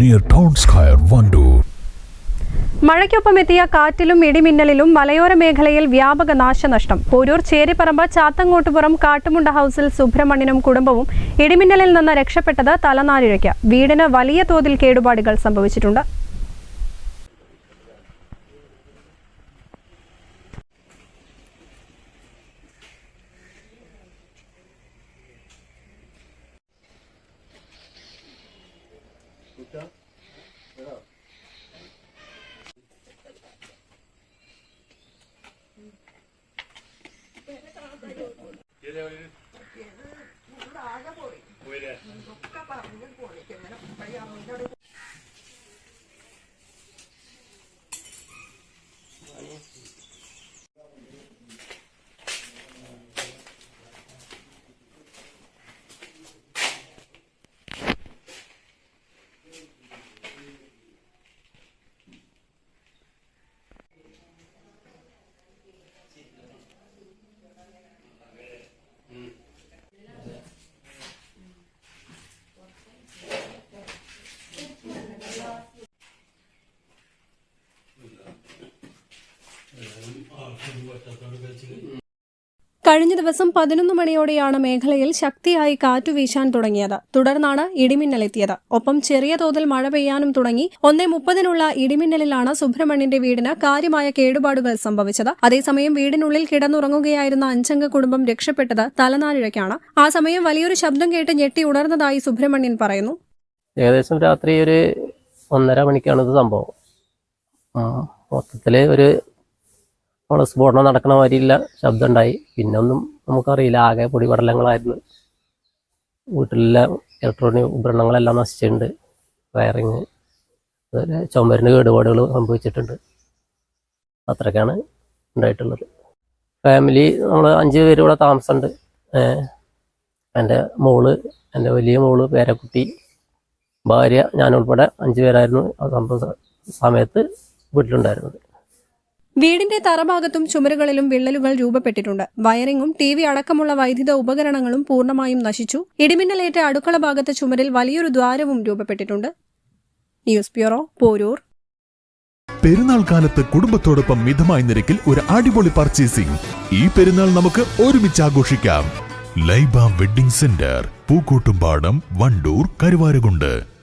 Near Town Square, Vandoor. മഴയ്ക്കൊപ്പം എത്തിയ കാറ്റിലും ഇടിമിന്നലിലും മലയോര മേഖലയിൽ വ്യാപക നാശനഷ്ടം. പോരൂർ ചേരിപ്പറമ്പ് ചാത്തങ്ങോട്ടുപുറം കാട്ടുമുണ്ട ഹൗസിൽ സുബ്രഹ്മണ്യനും കുടുംബവും ഇടിമിന്നലിൽ നിന്ന് രക്ഷപ്പെട്ടത് തലനാരിഴയ്ക്ക്. വീടിന് വലിയ തോതിൽ കേടുപാടുകൾ സംഭവിച്ചിട്ടുണ്ട്. ആകെ പോയി. ഒക്കെ പറഞ്ഞു പോയി. എങ്ങനെ പറയാ കഴിഞ്ഞ ദിവസം പതിനൊന്ന് മണിയോടെയാണ് മേഖലയിൽ ശക്തിയായി കാറ്റു വീശാൻ തുടങ്ങിയത്. തുടർന്നാണ് ഇടിമിന്നലെത്തിയത്. ഒപ്പം ചെറിയ തോതിൽ മഴ പെയ്യാനും തുടങ്ങി. ഒന്നേ മുപ്പതിനുള്ള ഇടിമിന്നലിലാണ് സുബ്രഹ്മണ്യന്റെ വീടിന് കാര്യമായ കേടുപാടുകൾ സംഭവിച്ചത്. അതേസമയം വീടിനുള്ളിൽ കിടന്നുറങ്ങുകയായിരുന്ന അഞ്ചംഗ കുടുംബം രക്ഷപ്പെട്ടത് തലനാരിഴയ്ക്കാണ്. ആ സമയം വലിയൊരു ശബ്ദം കേട്ട് ഞെട്ടി ഉണർന്നതായി സുബ്രഹ്മണ്യൻ പറയുന്നു. ഏകദേശം രാത്രി ഒരു ഒന്നര മണിക്കാണ് ഇത് സംഭവം. മൊത്തത്തിൽ ഒരു നമ്മൾ സ്ഫോടനം നടക്കണ മാതിരിയില്ല. ശബ്ദം ഉണ്ടായി പിന്നെ ഒന്നും നമുക്കറിയില്ല. ആകെ പൊടിപടലങ്ങളായിരുന്നു. വീട്ടിലെല്ലാം ഇലക്ട്രോണിക് ഉപകരണങ്ങളെല്ലാം നശിച്ചിട്ടുണ്ട്. വയറിങ് അതുപോലെ ചുമരിന് കേടുപാടുകൾ സംഭവിച്ചിട്ടുണ്ട്. അത്രയൊക്കെയാണ് ഉണ്ടായിട്ടുള്ളത്. ഫാമിലി നമ്മൾ അഞ്ച് പേര് ഇവിടെ താമസമുണ്ട്. എന്റെ മോൾ എന്റെ വലിയ മോൾ പേരക്കുട്ടി ഭാര്യ ഞാനുൾപ്പെടെ അഞ്ച് പേരായിരുന്നു ആ സംഭവ സമയത്ത് വീട്ടിലുണ്ടായിരുന്നത്. വീടിന്റെ തറഭാഗത്തും ചുമരുകളിലും വിള്ളലുകൾ രൂപപ്പെട്ടിട്ടുണ്ട്. വയറിങ്ങും ടി വി അടക്കമുള്ള വൈദ്യുത ഉപകരണങ്ങളും പൂർണമായും നശിച്ചു. ഇടിമിന്നലേറ്റ അടുക്കള ഭാഗത്തെ ചുമരിൽ വലിയൊരു ദ്വാരവും രൂപപ്പെട്ടിട്ടുണ്ട്. News bureau Porur. പെരുന്നാൾ കാലത്ത് കുടുംബത്തോടൊപ്പം മിതമായ നിരക്കിൽ ഒരു അടിപൊളി പർച്ചേസിംഗ് ഈ പെരുന്നാൾ നമുക്ക് ഒരുമിച്ച് ആഘോഷിക്കാം. Laiba wedding center Pookkottumpadam Wandoor Karuvarakundu.